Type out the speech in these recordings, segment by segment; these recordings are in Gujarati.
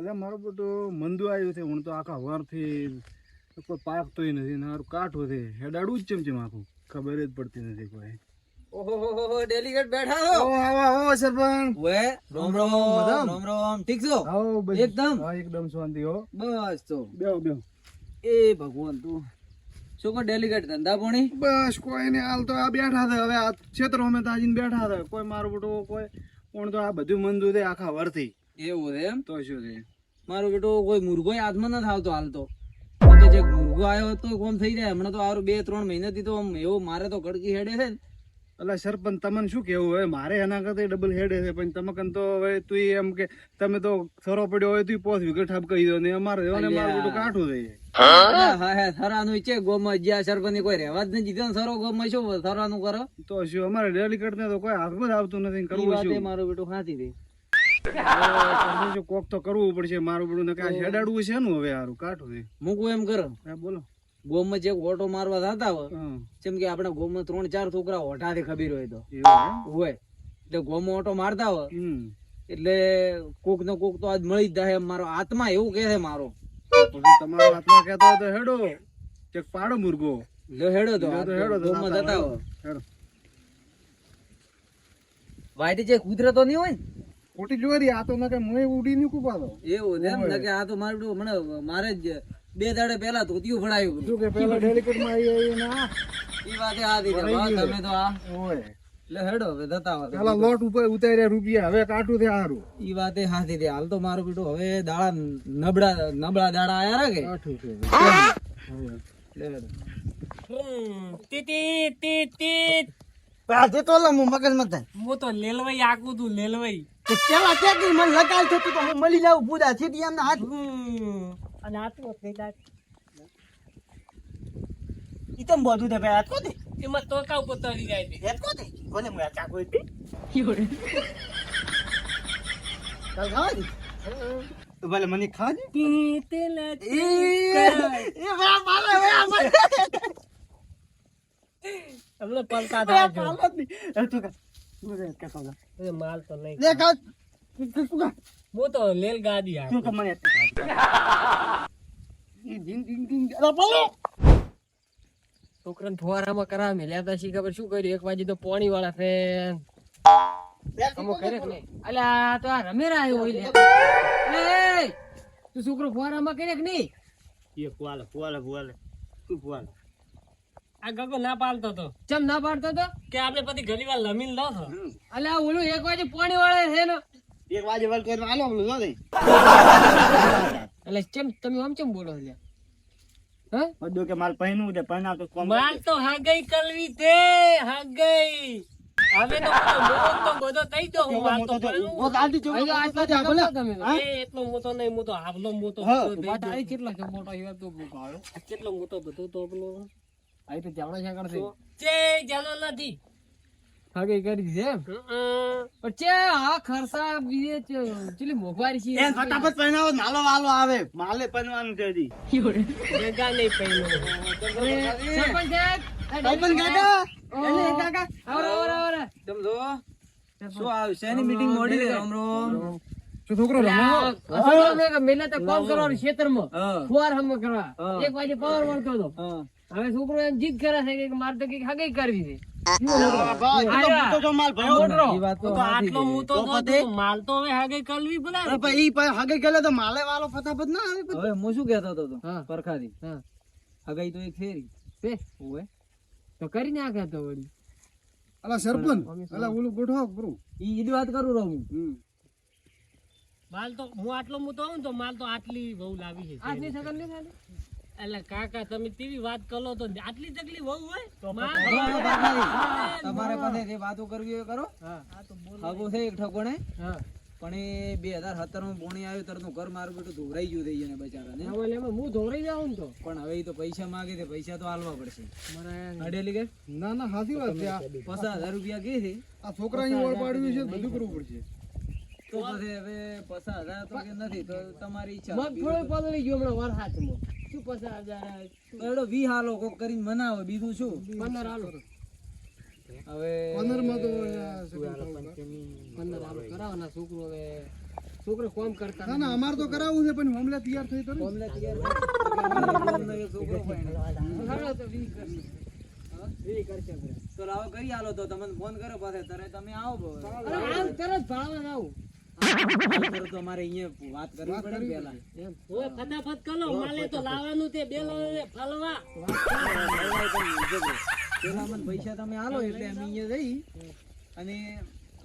અરે મારું બધું મંદુ આવ્યું છે હું તો આખા વારથી કોઈ પાકતોય નથી ને મારું કાઠું છે હેડાડું જ ચમચમ આખું ખબર જ પડતી નથી કોઈ. ઓહો ડેલિગેટ બેઠા હો. આવો આવો સરપંચ. વે રોમ રોમ રોમ રોમ ઠીક છો? આવો એકદમ? હા એકદમ શાંતિ હો. બસ તો. બેહો બેહો. એ ભગવાન તું. શું કહો ડેલિગેટ ધંધા પોણી? બસ કોઈ ને હાલ તો આ બેઠા હતા હવે આ ક્ષેત્રો અમે તાજીને બેઠા હતા કોઈ મારું બધું કોઈ પણ તો આ બધું મંદુ છે આખા વરથી. એવું છે એમ? તો શું છે? મારો બેટો કોઈ મુર્ગો હાથમાં નથી આવતો હાલ તો તો જે મુર્ગો આવ્યો તો કોમ થઈ જાય? હમણાં તો આરો બે ત્રણ મહિનાથી તો આમ એવો મારે તો કડકી હેડે છે ને. એટલે સરપંચ તમને શું કેવું હવે મારે એના કરતા ડબલ હેડ છે. પણ તમે કન તો હવે તું એમ કે તમે તો સરો પડ્યો હોય તું પોસ વિકેટ ઠાપ કહી દો. ને અમારે ને મારું બધું કાઠું થઈ જાય. હા? હા થરાનું છે ગોમાં જ્યાં સરપંચ કોઈ રહેવા જ નથી દીધો ને સરો ગોમાં શું થરાનું કરો? તો શું અમારે ડેલિકેટ ને તો કોઈ હાથમાં જ આવતું નથી કરવું શું? મારો બેટો ખાતી હતી શું કોક તો કરવું પડશે મારું બધું ને હેડાડવું છે નું હવે હારું કાઠું છે મૂકવું એમ કરો હા બોલો. ગોમાં જે ઓટો મારવા થતા હોય જેમ કે આપણા ગોમાં ત્રણ ચાર છોકરા ઓઠાથી ખબીર હોય તો. હોય. એટલે ગોમાં ઓટો મારતા હોય એટલે કોક ને કોક તો આજ મળી જ જાય એમ. મારો આત્મા એવું કે છે મારો. તમારો આત્મા હાથમાં કહેતા હોય તો હેડો. ચેક પાડો મુર્ગો. લો હેડો તો હેડો ગોમાં જતા હોય. હોય વાઈટ જે કુદરતો નહીં હોય ને ખોટી જોરી આ તો નકે મોય ઉડી ની કુપાતો. એવું એમ? ને કે આ તો મારું મને મારે જ બે દાડે પહેલા ધોતિયું ફડાયું શું કે પહેલા ડેલિકેટમાં આવી આવી ને ઈ વાતે આ દીધા બા, તમે તો આ ઓય. લે હેડો હવે જતા હોય. પેલા લોટ ઉપર ઉતાર્યા રૂપિયા હવે કાટું છે હારું. ઈ વાતે હાથી દે હાલ તો મારું બેટું હવે દાડા નબળા નબળા દાડા આયા રે કે? કાઠું છે. આજે તો લા, હું મગજ મત. હું તો લેલવાઈ આકું તું લેલવાઈ. તો પેલા ક્યાં ગઈ? મને લગાડ થતું તો હું મળી જાઉં બુડા સીધી એમના હાથ. અને આટલો થઈ જાય ઈ તો બધું દે ભાઈ હાથ દે એમાં તો કા ઉપર તરી જાય છે. હાથ દે કોને આ ચાકુ હતી ચાલ ખાવા દે? તો ભલે મને ખાવા દે. એ એ વા મારે વા મારે પલકા વા થાય. એ માલ તો નહીં લે કા તું તું તું હું તો લેલ ગાડી આ તું મને દિન દિન ઢીંગ. પાલો. છોકરાને ફુવારામાં કરાવ. મેલ્યા તા શી ખબર શું કર્યું? એક બાજુ તો પોણી વાળા ફેન અમુક કરે કે નહીં? અલ્યા આ તો આ રમેરા આવ્યો હોય લે. લે તું છોકરો ફુવારામાં કરે કે નહીં? એ ફુવાલે, ફુવાલે, ફુવાલે. તું ફુવાલે. આ ગગો ના પાડતો તો. ચમ ના પાડતો તો? કે આપણે પછી ઘણી વાર લમીન લો છો અલ્યા ઓલું એક બાજુ પોણી વાળા છે ને એક વાજે વલ કરીને આલો પેલું જો દે. એટલે ચમ તમે આમ ચમ બોલો છો? હા? બધું કે માલ પહેરવું છે પહેરાવ તો કોમ માલ તો હાગઈ કલવી તે હાગઈ. હવે તો મોટો બધો થઈ ગયો હું તો. ઓ જો તમે. એ એટલો મોટો નહીં મોટો હાવલો મોટો. કેટલો મોટો તો કેટલો મોટો બધો તો પેલો આ તો જાણો છે કરશે ચે જાણો નથી હાગે કરી છે પણ ચે આ ખરસા બીજે છે ચેલી મોંઘવારી છે એ ફટાફટ પહેરાવો નાલો વાલો આવે માલે પહેરવાનું છે હજી ગગા નહીં પહેનો સરપંચ સાહેબ ભાઈબંધ કાકા. એને કાકા આવરો આવરો આવરો કેમ શું આવ્યું શેની મીટિંગ મોડી રે રામ છોકરો રમો મેલે તો કામ કરવાનું ખેતરમાં ફુવાર હમ કરવા એક વાગે પાવર મળતો હતો હા હવે છોકરો એમ જીદ કરે છે કે મારે તો કંઈક હગઈ કરવી છે. ના કરી નાખે વળી. અલા સરપંચ અલા ઓલું ગોઠવો પૂરું ઈ ઈદ વાત કરું રહું હું. માલ તો હું આટલો મોટો આવું તો માલ તો આટલી બહુ લાવી છે. આટલી સગન નહીં થાય? એટલે કાકા તમે તેવી વાત કરો તો? આટલી તકલીફ બહુ હોય? તમારે પાસે જે વાતો કરવી હોય કરો. હા. હગો છે એક ઠકોણે. પણ એ બે હજાર સત્તરમાં પોણી આવ્યું તરત ઘર મારું બેટું ધોરાઈ ગયું થઈ ગયું બચારાને હવે એમાં હું ધોરાઈ જાઉં તો? પણ હવે તો પૈસા માંગે છે પૈસા તો આલવા પડશે. અડેલી કે? ના ના સાચી વાત છે. પચાસ હજાર રૂપિયા કે છે? આ છોકરાની ઓળ પાડવી છે બધું કરવું પડશે. તો પછી હવે પચાસ હજાર તો કે નથી તો તમારી ઈચ્છા મગફળી પલળી ગયો હમણાં વરસાદમાં શું પસાર હજાર એડો વી હાલો કોક કરીને મનાવે બીજું શું? પંદર હાલો. હવે પંદરમાં તો. પંદર હાલો. કરાવવાના છોકરો હવે. છોકરો કોમ કરતા ના ના અમારે તો કરાવવું છે પણ મામલે તૈયાર થઈ તો ફોન લે તૈયાર છોકરો તો વી કરશે. તો લાવો કરી આલો તો તમને ફોન કરો પાસે ત્યારે તમે આવો તરત ભાવ આવું. અમારે અહીંયા વાત કરવી પડે ને હવે ફટાફટ કરો માલે તો લાવવાનું તે બે લાવે પેલા મને પૈસા તમે આલો એટલે અમે અહીંયા જઈ અને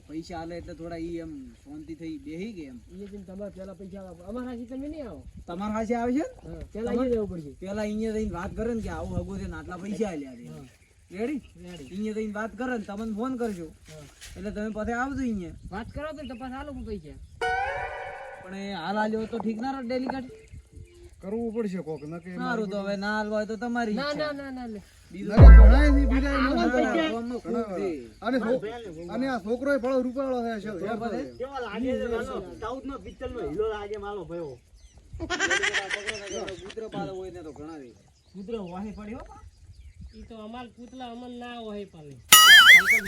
પૈસા આલે એટલે થોડા ઈ એમ શાંતિ થઈ બેહી ગયા એમ. ઈ જેમ તમારે પેલા પૈસા આવો અમારા હાથી તમે નહીં આવો. તમારા પાસે આવશે છે પેલા અહીંયા જવું પડશે. પેલા અહીંયા જઈને વાત કરે ને કે આવું હગો છે ને આટલા પૈસા આલ્યા છે. રેડી અહીંયા જઈને વાત કરે ને તમને ફોન કરજો એટલે તમે પછી આવજો અહીંયા વાત કરો તો તપાસ આલો પૈસા પણ એ હાલ આલ્યો તો ઠીક ના ડેલી કાર્ડ કરવું પડશે કોક ન કે મારું તો હવે ના હાલવા હોય તો તમારી ના ના ના ના છોકરો ફળો રૂપાળો છે વાહે પડ્યો ઈ તો અમાર પૂતલા અમન ના હોય પાલે.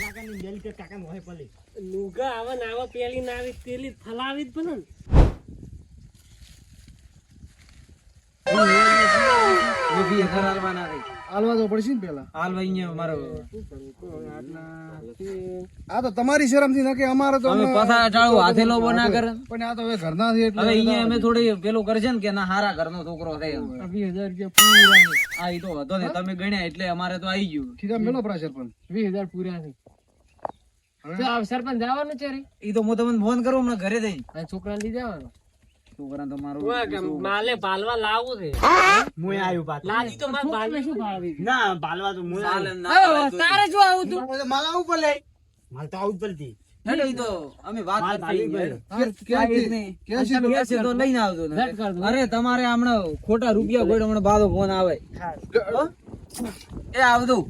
કાકા ની બેલી કે કાકા વાહે પડી લુગા આવે ને આવે પેલી ના આવી પેલી ફલાવી જ પડે ને. બી ઘર હાલવાના રે. હાલવા તો પડશે ને પેલા હાલવા અહીંયા મારો આ તો તમારી શરમથી નકે અમારે તો અમે પાછા ટાળું હાથે લોબો ના કરે. પણ આ તો હવે ઘરના છે એટલે હવે અહીંયા અમે થોડી પેલું કરશે ને કે ના હારા ઘરનો છોકરો છે એમ. હજાર રૂપિયા પૂરા આ ઈ તો હતો ને તમે ગણ્યા એટલે અમારે તો આવી ગયું. ખીધા મેલો પ્રેશર પણ વીસ હજાર પૂરા છે. આ સરપંચ જવાનું છે રે. ઈ તો હું તમને ફોન કરું હમણાં ઘરે જઈને. છોકરા લઈ જવાનો. છોકરા તો મારું માલે ભાલવા લાવું છે. હું? આવ્યું પાછું. લાજી તો મારે છોકરાને શું ભાળવી ના બાલવા તો તો. તારે જો આવું તું. માલા ઉપર લે માલ તો આવું પડતી. અરે તમારે હમણાં ખોટા રૂપિયા ગોળ હમણાં બાદો ફોન આવે. એ આવતું.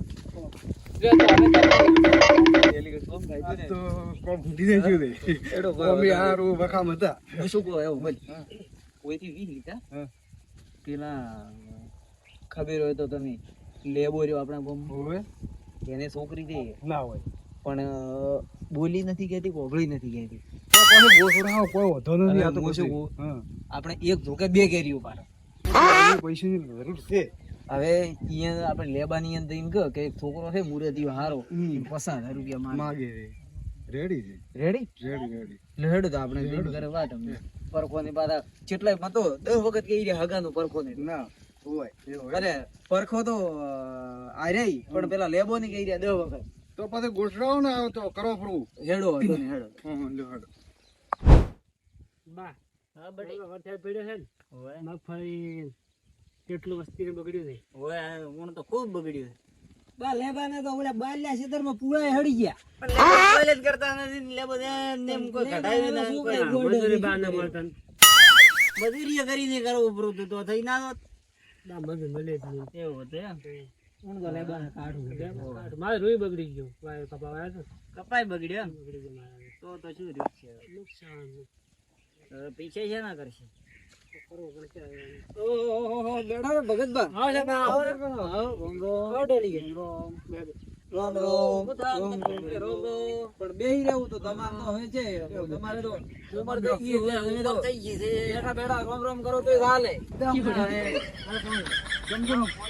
પેલા ખબર હોય તો તમે લેબો રહ્યો આપણા ગામ એને છોકરી છે ના હોય પણ બોલી નથી કહેતી કોગળી નથી કહેતી. આપણે એક ધોકે બે કેરીઓ પાડે પૈસા પૈસાની જરૂર છે હવે અહીંયા આપણે લેબાની અંદર એમ કહો કે એક છોકરો છે મુરતીયો હારો. પસાર હજાર રૂપિયા માંગે. માગે રેડી છે. રેડી? Ready ready. લેડો તો આપણે જઈને ઘરે વાત અમને પરખો ને પાછા કેટલાય મતો દસ વખત કહી રહ્યા હગાનું પરખો ને ના હોય. અરે પરખો તો આ રે પણ પેલા લેબો ને કહી રહ્યા દસ વખત. તો પછી ગોઠડાવો ને આવતો કરો ફરું. હેડો હેડો. હા હા હેડો. બા હા બડી વરસાદ પડ્યો છે ને? મગફળી કેટલું વસ્તી બગડ્યું છે? ઓય હું તો ખૂબ બગડ્યું બા લેબાને તો ઓલા બાલ્યા ક્ષેત્રમાં હડી ગયા. પણ જ કરતા નથી લેબો એમ કોઈ ઘટાડ્યું ના કોઈ મજૂરી બા ના મળતા મજૂરી કરીને કરવું પડતું તો થઈ ના હોત. મજૂર મળે જ નહીં. એવું હતું એમ. હું તો લેબા કાઢું મારે રૂઈ બગડી ગયું. વાયા છે કપાઈ બગડ્યો એમ. બગડી ગયું મારે તો તો શું છે? નુકસાન પીછે પૈસા છે ના કરશે? બેઠા ભગત બા આવો આવો. રામ રામ રામ રામ રામ પણ બેહી રહેવું તો તમારે તો હવે છે તમારે તો ઉંમર થઈ ગઈ છે હવે તો થઈ ગઈ છે બેઠા બેઠા રામ રામ કરો તોય ચાલે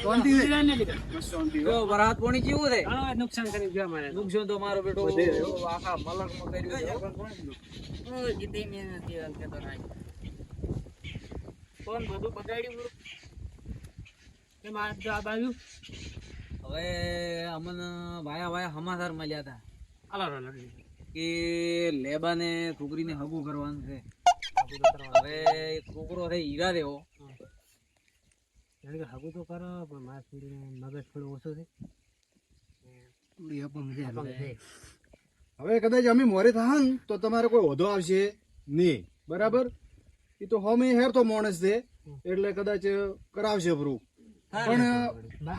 શાંતિ છે. બસ શાંતિ હો. જો વરાત પોણી કેવું છે નુકસાન કરી ગયો મારે નુકસાન તો મારો બેટો આખા કર્યું. હું કીધી મેં ના કોણ બધું બગાડ્યું કે માર જવાબ આવ્યું હવે અમને વાયા વાયા સમાચાર મળ્યા હતા. આલો આલો કે લેબાને છોકરીને હગું કરવાનું છે. હવે છોકરો છે હીરા દેવો. હાગું તો કરો પણ મારા છોકરીને મગજ થોડો ઓછો છે. હવે કદાચ અમે મોરે થાય તો તમારે કોઈ વધો આવશે નહીં. બરાબર? એ તો હમે હેર તો માણસ છે એટલે કદાચ કરાવશે ભરું પણ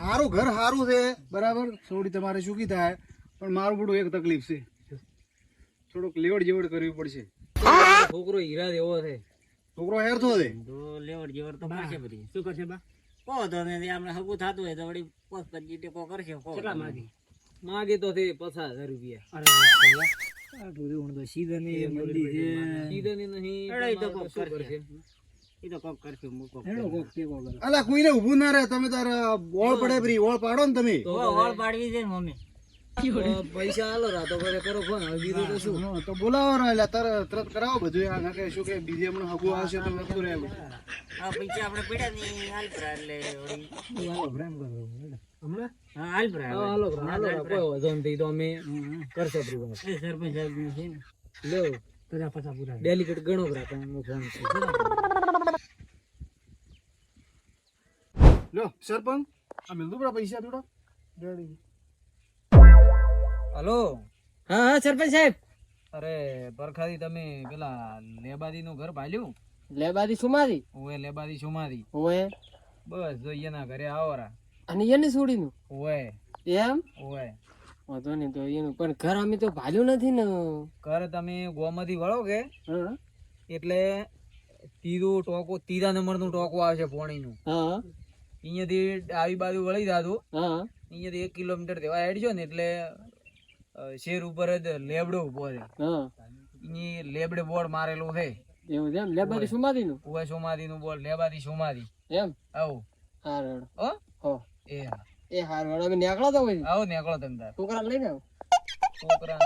સારું ઘર સારું છે બરાબર? થોડી તમારે શું થાય પણ મારું બધું એક તકલીફ છે. થોડુંક લેવડ જેવડ કરવી પડશે. છોકરો હીરા દેવો છે. છોકરો હેર થો છે? તો લેવડ જેવડ તો કરશે બધી. શું કરશે બા? કો તો ને આપણે હગું થતું હોય તો વળી પોસ પચીસ ટેકો કરશે કેટલા. માગી? માગે તો તે પચાસ હજાર રૂપિયા. અરે વાહ. સીધા ની નહીં એડા તો કોક કરશે. કરશે? તો કોક કરશે, હું કોક હેડો કોક ટેકો કરો. અલા કોઈને ઊભું ના રહે તમે તાર વોળ પડે ફરી વોળ પાડો ને તમે. તો ઓ, પાડવી છે ને મમ્મી. પૈસા હાલો રાતો કરે કરો ફોન હવે બીજું તો શું? હા, તો બોલાવો ને એટલે તરત તરત કરાવો બધું આ ના કે શું કે બીજે હમણાં હગું આવશે તો વધતું રહે આ પૈસા આપણે પડ્યા ને હાલ પરા એટલે હાલો પ્રેમ કરો હમણાં? હા હાલ હા, હાલો હાલો કોઈ વાંધો નથી તો અમે કરશે આપણી એ સરપંચ સાહેબનું છે ને. લ્યો. બધા પૂરા ડેલિકેટ ગણો પ્રા તમે ફોન છે. લ્યો સરપંચ. આ મિલતું પડા પૈસા થોડા. હલો. હા હા સરપંચ સાહેબ. અરે પરખાદી તમે પેલા લેબાદી નું ઘર ભાલ્યું? લેબાદી સુમારી ઓએ લેબાદી સુમારી ઓએ બસ જોઈએ ના ઘરે આવરા અને એને છોડીનું. ઓએ એમ? ઓએ વાંધો નહીં તો એનું પણ ઘર અમે તો ભાલ્યું નથી ને. ઘર તમે ગોમાંથી વળો કે? એટલે તીરું ટોકો તીરા નંબરનું આવે છે પોણીનું. હા. અહીંયાથી આવી બાજુ વળી જાતું. હા. અહીંયાથી એક કિલોમીટર દેવા હેડજો ને એટલે શેર ઉપર જ લેબડો ઊભો છે. હા. અહીં લેબડે બોર્ડ મારેલું છે. એવું છે એમ? લેબાદી સુમારી નું ઉવે સોમાદી નું બોર્ડ લેબાદી સુમાદી એમ? આવું. હો? હો. એ હા. એ હાર વાળો અમે નીકળ્યા તો પછી. આવો નીકળો તમે તાર. છોકરા લઈને આવો. છોકરા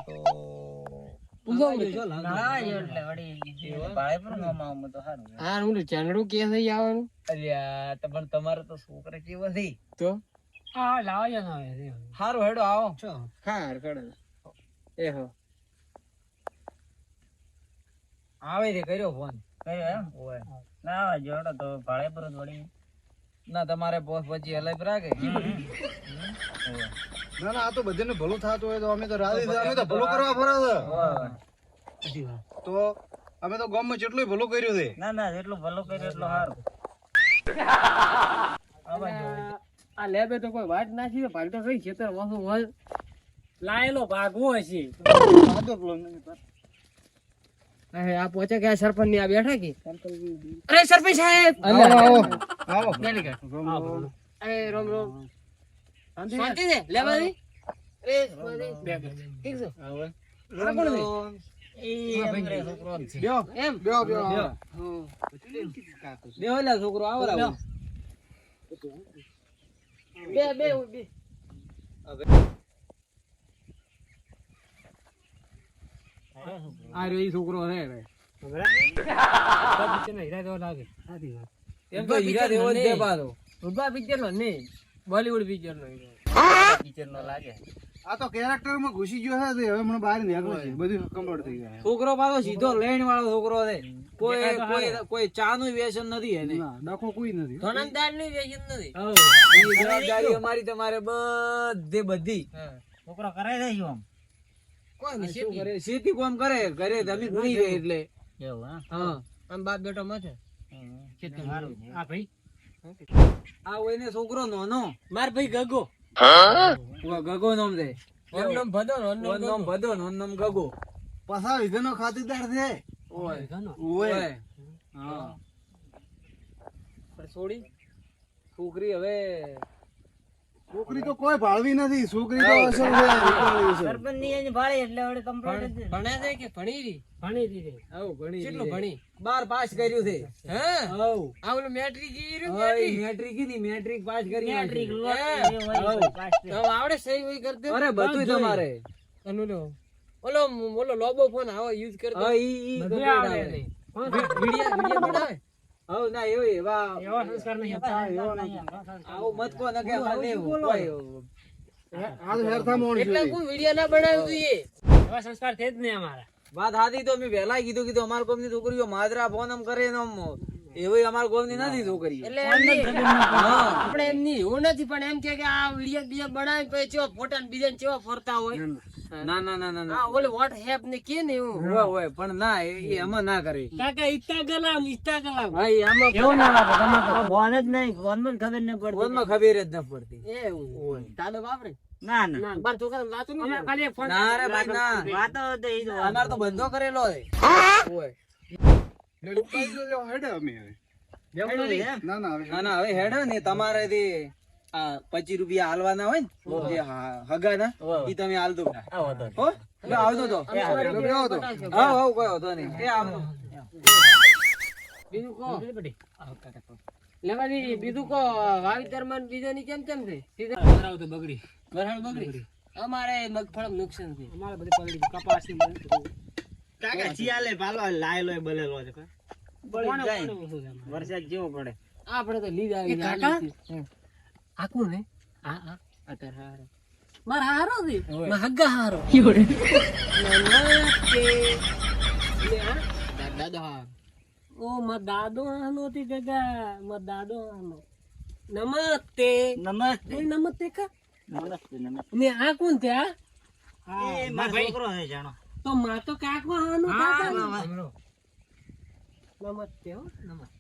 તો તમારે તો છોકરા કેવા છે? તો? હા લાવજો ના આવે હેડો આવો. હાર કડે એ હો. આવે છે કર્યો ફોન. કયો એમ? ના જોડો તો ભાડે પર જ વળી. ના તમારે પછી હલાઈ રાખે. ના ના આ તો બધાને ભલું થતું હોય તો અમે તો રાજી અમે તો ભલું કરવા ફરે છે. તો અમે તો ગામમાં જેટલું ભલું કર્યું છે. ના ના જેટલું ભલું કર્યું એટલું સારું. આ લેબે તો કોઈ વાત નાખી તો કઈ ખેતર વાસું હોય? લાયેલો ભાગવો હશે? આ પહોંચે કે સરપંચની આ બેઠા કે? અરે સરપંચ સાહેબ! આવો આવો ડેલિકેટ રામ રામ. અરે રોમ રોમ. શાંતિ શાંતિ છે? લેબાદી અરે શાંતિ. ઠીક છે? આવો. રોમ રોમ છોકરો આવો બે બે બે આ રે છોકરો રે. રે. હીરા જેવો લાગે. સાચી વાત. એમ તો હીરા દેવો જ છે પાછો. રૂપા પિક્ચર નો પિક્ચર નો લાગે. આ તો કેરેક્ટરમાં ઘૂસી ગયો છે હવે મને બહાર નીકળે છે. બધું કમ્પ્લીટ થઈ ગયા છોકરો પાછો સીધો લેણ વાળો છોકરો છે. કોઈ કોઈ કોઈ ચા નું વ્યસન નથી એને. ડખો કોઈ નથી. ધોનંદારની વેચન નથી જવાબદારી અમારી તમારે બધે બધી. છોકરો કરાય આમ? નહીં શું કરે? શેતી કામ કરે? ઘરે તમે ભૂલી ગઈ એટલે. એવું હા હા. આમ બાપ બેટો માથે? છે. આ ભાઈ? આ હોય ને છોકરો નાનો. માર ભાઈ ગગો. ગગો નામ છે. ઓન નામ ભદો ઓન નામ ભદો ઓન નામ ગગો. પાછા વિધેનો ખાતેદાર છે. ઓય. ઓય. ઓય. હા. છોડી છોકરી હવે છોકરી તો કોઈ ભાળવી નથી છોકરી તો અસલ છે. સરપંચની એની એટલે હવે કમ્પ્લીટ જ ભણે છે કે ભણી રી ભણી દીધી આવ ભણી કેટલું ભણી? 12 પાસ કર્યું છે. હે? આવ. આ મેટ્રિક ઈ રહ્યું મેટ્રિક. મેટ્રિક કીધી મેટ્રિક પાસ કરી મેટ્રિક લો. છે. તો આવડે સહી હોય કરતે અરે બધું તમારે. અને ઓલો ઓલો ઓલો લોબો ફોન આવો યુઝ કરતો હા ઈ ઈ બધું આવડે આવે. વિડિયા વિડિયા બનાવે? હવ ના એવો એવા એવા સંસ્કાર નહીં આવું મત કો ન કે અમારે બોલો. આ હેરથા મોણ એટલે કોઈ વિડિયો ના બનાવ્યું તું એ. એવા સંસ્કાર છે જ નહીં અમારા. વાત હાથી તો મેં વહેલા કીધું કીધું અમારા કોમની છોકરીઓ માદરા ફોન એમ કરે ને આમ એવી અમારા કોમની નથી છોકરી એટલે. આપણે એમ નહીં એવું નથી પણ એમ કે કે આ વિડિયો બીજા બનાવી પછી ચો ફોટા ને બીજા ચેવા ફરતા હોય. ના ના ના ના ઓલે વોટ્સએપ ને કે ને એવું. હોય હોય પણ ના એ એમાં ના કરે. કાકા ઇસ્તા ગલામ ઇસ્તા ગલામ ભાઈ આમાં કેવું ના લાગે તમે તો. ફોન જ નહીં ફોનમાં ખબર ન પડતી. ફોનમાં ખબર જ ન પડતી. એવું. દાદો વાપરે. ના ના. બાર તો વાતું અમે નહીં ખાલી ફોન ના રે ભાઈ ના. વાતો તો એ જ અમાર તો બંધો કરેલો હોય. હોય હેડે અમે હવે. ના ના હવે ના ના હવે હેડે ને તમારે થી પચીસ રૂપિયા હાલવાના હોય ને જે હા- હગાના ઈ તમે હાલ દો હો? લો, તો. હા હા કોઈ નહીં. એ બીજું કહો. લેવા બીજું કહો વાવેતરમાં કેમ કેમ છે? સીધા? તો બગડી. બરાબર બગડી? અમારે મગફળ નુકસાન છે. અમારે બધી પલળી કપાસ કાકા ચિયાલે પાલો લાયેલો એ બલેલો છે? વરસાદ જેવો પડે. આપણે તો લીધા કાકા? આ કોણ હે આ આ આ તાર હારો મારા હારો છે મારા હગ્ગા હારો દાદા હારો ઓ માર દાદો હાનો થી કાકા માર દાદો હાનો નમસ્તે નમસ્તે નમસ્તે કા નમસ્તે નમસ્તે ને આ કોણ છે આ એ મારો છોકરો છે જાણો તો માં તો કાકો હાનો કાકા નમસ્તે હો નમસ્તે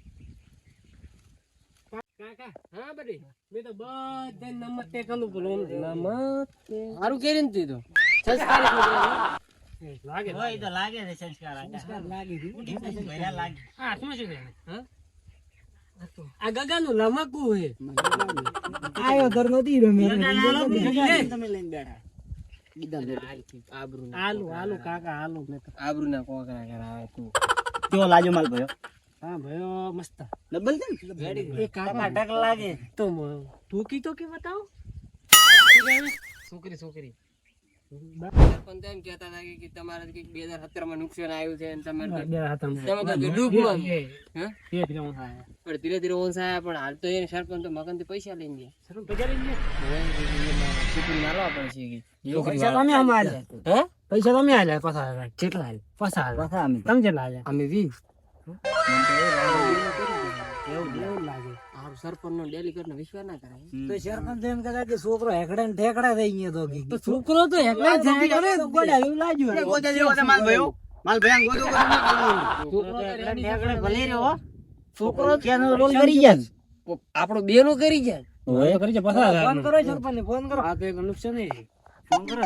કાકા હા બડી મેં તો બધા નમસ્તે કલું બોલો નમસ્તે. સારું કેરી ને તું? તો. સંસ્કારી લાગે હોય તો લાગે છે સંસ્કાર આગળ. લાગી હતી ભર્યા લાગે. હા શું શું છે હા? આ ગગાનું લમકું હે આયો ધર નદી તમે લઈને બેઠા. આબરૂ. આલુ આલુ કાકા આલુ આબરૂ ના કોકરા કરાવે તું. કેવો લાજો માલ ભયો હા ભયો મસ્ત. ડબલ છે એ કાકા ટક લાગે તો તું તો કે બતાવ? છોકરી છોકરી. સરપંચ એમ કહેતા હતા કે- તમારે કંઈક બે હજાર સત્તરમાં નુકસાન આવ્યું છે. પણ. ધીરે ધીરે ઓછા પણ હાલ તો એને સરપંચ તો મગનથી પૈસા લઈને ગયા? પૈસા તમે આમ પૈસા તમે આલ્યા? પાછા કેટલા? પાછા. પાછા અમે તમે કેટલા આલ્યા? અમે વી છોકરો હેકડે ઠેકડા કરે જાય કરી. ફોન કરો સરપંચ ફોન કરો આ તો નુકસાન. ફોન કરો?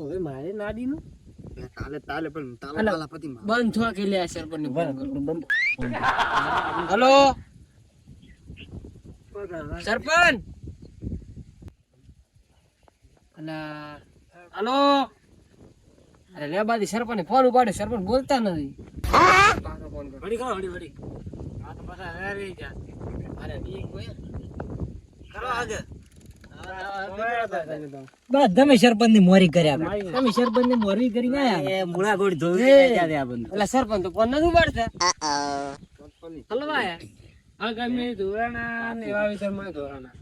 તો હવે મારે નાડી નું તાલે તાલે પણ તાલે અલા. પતિ માં બંધ થવા કે લે સરપંચ બંધ ફોન હલો. સરપંચ. અલા હલો. અરે લે બાદી સરપંચ ફોન ઉપાડે સરપંચ બોલતા નથી. કરો. આ તો પાછા રહી ગયા. અરે કરો આગળ બસ તમે સરપંચની મોરી કર્યા તમે સરપંચની મોરી કરી આયા એ ગોળ ધોઈ આ બંધ એટલે સરપંચ તો ફોન નથી ઉપાડતા? હલવાયા. આ ગામે ને એવા વિસ્તારમાં ધોરાણા.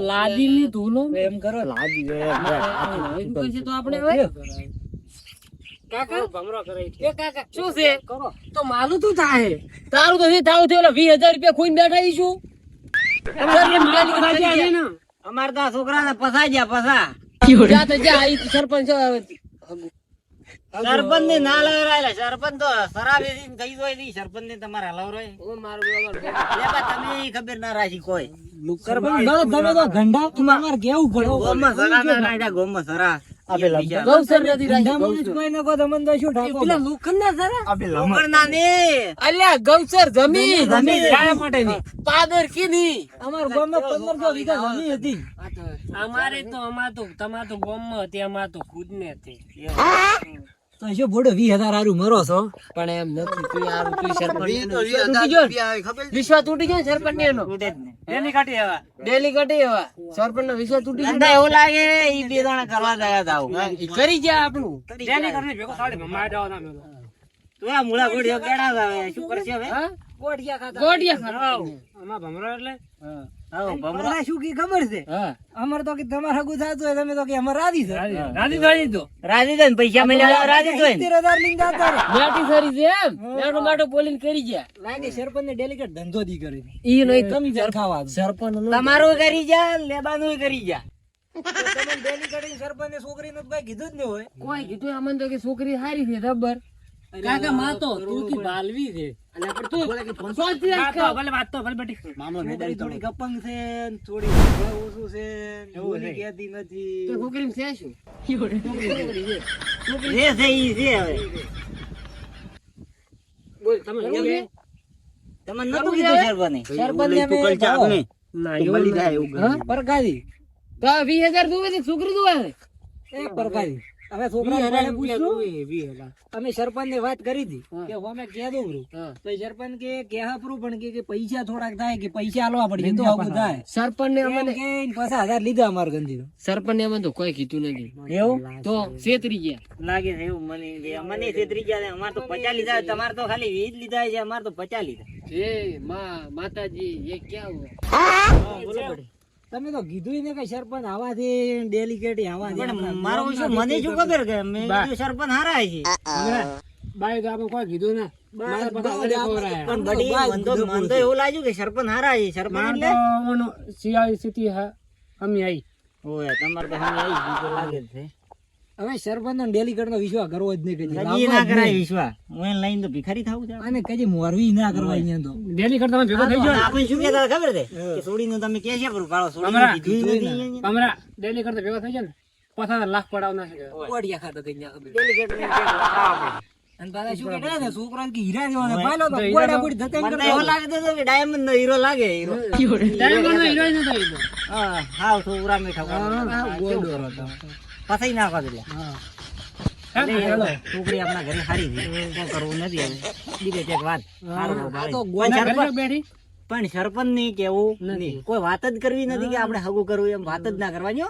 લાદી ની ધૂલો. એમ કરો તો આપણે કાકા? ભમરો કરે છે. એ કાકા શું છે? તો મારું શું થાય તારું તો જે થાવું થયું વીસ હજાર રૂપિયા ખોઈને બેઠા ઈ અમાર તો આ છોકરાને પસા ગયા પસા. જા તો જા સરપંચ સરપંચ ને ના લવરાયેલા. સરપંચ તો શરાબી ગઈ હોય નહીં સરપંચ ને તમારે હલાવરાય ઓ મારું બરાબર તમે ખબર ના રાખી કોઈ. સરપંચ તમે તો ગંડા તમારે કેવું પડે? ગોમમાં સરા ના રાખ્યા ગોમમાં સરા. ગૌસર. નથી અલ્યા ગૌસર જમીન. પાદર કીધી અમાર ગામમાં પંદરસો વીઘા જમીન હતી. અમારે તો અમાર તો તમાર તો ગોમમાં હતી અમાર તો ખુદ ને હતી તો શું બોડો વીસ હારું મરો છો? પણ એમ નથી તું યાર તું સરપંચ વીસ તો નો વીસ વિશ્વાસ હજાર તૂટી ગયો? વિશ્વાસ તૂટી ગયો સરપંચ જ ને. ડેલી કટી એવા સરપંચ નો વિશ્વાસ તૂટી ગયો એવું લાગે ઈ બે કરવા ગયા તા આવું. ઈ કરી જાય આપણું. એની કાઢી ભેગો સાડી ભમાય જવા ના મેલો. તું આ મુળા ગોળીઓ કેળા આવે શું કરશે હવે? હા? ખાતા ગોડિયા ખાતા આમાં ભમરો એટલે? આવો ભમરો. ભમરા શું કી ખબર છે? અમાર તો કે તમારે હગું થતું હોય તમે તો કે અમાર રાજી છે. રાજી. રાજી તો રાજી થઈને પૈસા મળ્યા રાજી થઈને સિત્તેર લઈને જતા રે બેટી સરી છે એમ. બેટો માટો બોલીને કરી ગયા. લાગે સરપંચ ને ડેલિકેટ ધંધો દી કરી ઈ નહીં તમે ચરખાવા સરપંચ નો તમારું કરી જા લેબાનું કરી જા તમે ડેલિકેટ સરપંચ ને છોકરી નું કઈ કીધું જ નહીં હોય. કોઈ કીધું અમને તો કે છોકરી સારી છે રબર. કાકા માં તો તું કી બાલવી છે. અને આપણે તું સોચી રાખ. તો ભલે વાત તો ભલે બેટી. મામલો છોકરી મેદાન થોડી ગપંગ છે થોડી ઓછું છે ને બોલી કહેતી તો નથી છોકરીમાં છે શું? જે છે. ઈ છે. હવે. બોલ તમે? તમે નતું કીધું સરપંચે? સરપંચને અમે કલ ચા. ને. ના એવું લીધા એવું હા? તો આ વીસ હજાર જોવે છે છોકરી છે? એ પરકારી હવે છોકરા પૂછ્યું? અમે સરપંચ ને વાત કરી હતી કે અમે કે દઉં છું. તો સરપંચ કે કે હાપરું પણ કે પૈસા થોડાક થાય કે પૈસા આલવા પડે તો આવું થાય. સરપંચ ને અમે કે પાછા હજાર લીધા અમાર ગંજી સરપંચ ને અમે તો કોઈ કીધું નથી. એવું? તો છેતરી ગયા. લાગે છે એવું મને મને છેતરી ગયા અમાર અમારે તો પચાસ લીધા તમારે તો ખાલી વીજ લીધા છે અમારે તો પચાસ લીધા એ માં માતાજી એ ક્યાં હુआ તમે તો કીધું ને કે સરપંચ આવાથી ડેલિકેટ આવાથી મારો પણ મને શું ખબર કે મેં સરપંચ હારા છે? બાય તો આપણે કોઈ કીધું ના. મારા પાસે આગળ ખવડાયા. પણ બડી મન તો મન તો એવું લાગ્યું કે સરપંચ હારા છે? સરપંચ એટલે? સ્થિતિ હા અમે આવી ઓય તમારે તો આવી લાગે છે. હવે સરપંચ નો વિશ્વાસ કરવો જ નહીં કદી ના કરાય વિશ્વાસ. હું લઈને તો ભિખારી થાવું છે. અને કદી મોરવી ના કરવા અહીંયા તો. ડેલી તમે ભેગો થઈ જાવ આપણે શું કહેતા ખબર છે? કે સોડીનું તમે કે છે પણ કાળો સોડી હમણાં કીધું ય નથી અહીંયા. હમણાં ડેલી કરતા ભેગો થઈ જાય ને પાછા લાખ પડાવના શકે. ઓડિયા ખાતો કઈ ના ખબર Delicate ને. અને પાછા શું કહેતા કે હીરા જેવા પાલો તો કોડા કોડી ધકેન મને એવો લાગતો હતો કે ડાયમંડ નો હીરો લાગે હીરો. ડાયમંડ નો હીરો નતો એ હા હાવ છોકરા મીઠા હતો. પસાઈ નાખો એટલે છોકરી આપણા ઘરે હારી છે. શું કરવું નથી હવે. બીજે ક્યાંક વાત. પણ સરપંચ- ની કેવું કોઈ વાત જ કરવી નથી કે આપણે હગું કરવું એમ વાત જ ના કરવાની